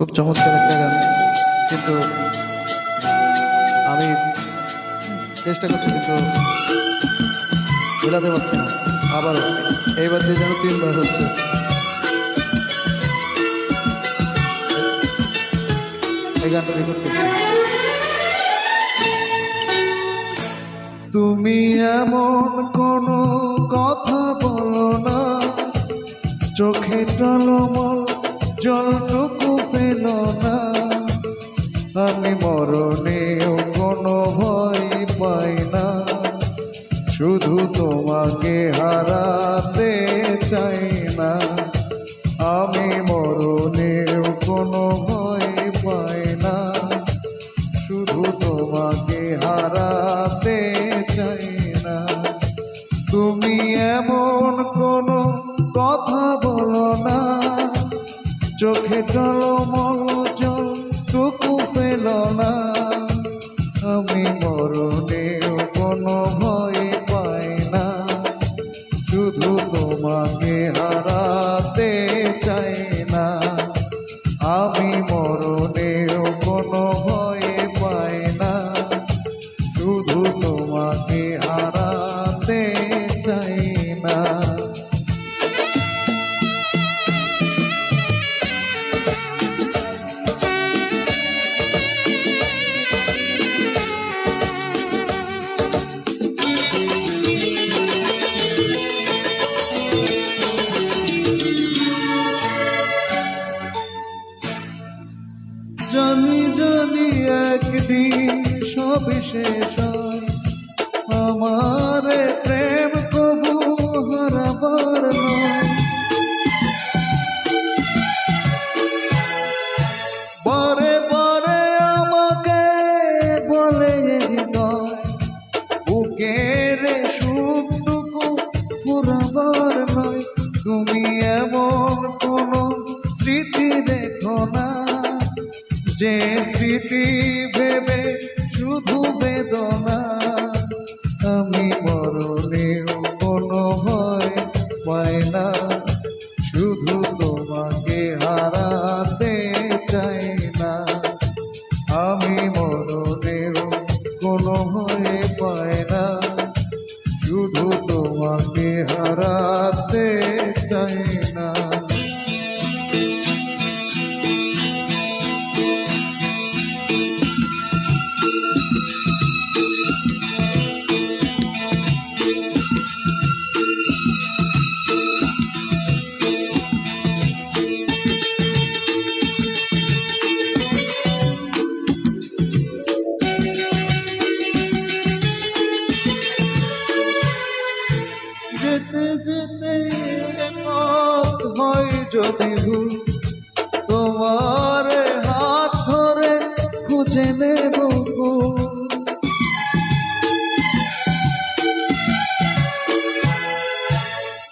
খুব চমৎকার একটা গান। কিন্তু আমি চেষ্টা করছি, কিন্তু মেলাতে পারছি না। আবার এইবার দিয়ে যেন তিনবার হচ্ছে। এই গানটা রেকর্ড করছি তুমি এমন কোনো কথা বলো না। চোখে টলমল জলটুকু ফেল না। আমি মরণেও কোনো ভয় পাই না। শুধু তোমাকে হারাতে চাই না। আমি মরণেও কোনো ভয় পাই না। শুধু তোমাকে হারাতে চাই না। তুমি এমন কোনো চোখে টলমল জল, টুকু ফেল না। আমি মরণেও কোনো ভয় পাই না। শুধু তোমাকে হারাতে একদিন সব শেষ হয়। আমার প্রেম কবু হারাবার পরে পরে আমাকে বলে হৃদয়, বুকের সুখটুকু ফুরাবার নয়। তুমি এমন কোনো স্মৃতি দেখো না। যে স্মৃতি ভেবে শুধু বেদনা, আমি মরণেও কোনো ভয় পাই না। শুধু তোমাকে হারাতে চাই না, আমি মরণেও কোনো ভয় পাই না। শুধু তোমাকে হারাতে চাই যদি ভুল, তোমার হাত ধরে খুঁজে নেব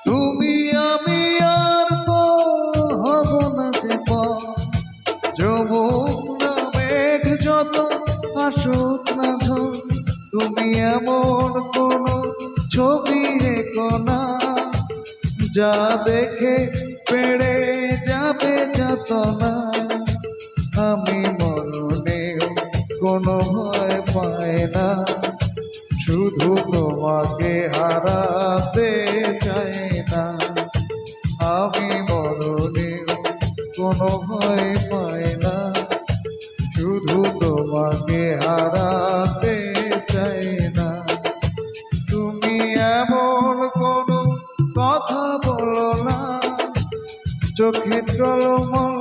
তুমি আমি আর তো হব না যে পথ। যমুনা মেঘ যত, আসুক না ঝড় তুমি এমন কোন ছবি রেখো না, যা দেখে যত না আমি মরণেও কোনো ভয় পাই না। শুধু তোমাকে হারাতে চাই না। আমি মরণেও কোনো ভয় পাই না। শুধু তোমাকে হারাতে চাই না। তুমি এমন কোনো কথা বলো না। চোখে টলমল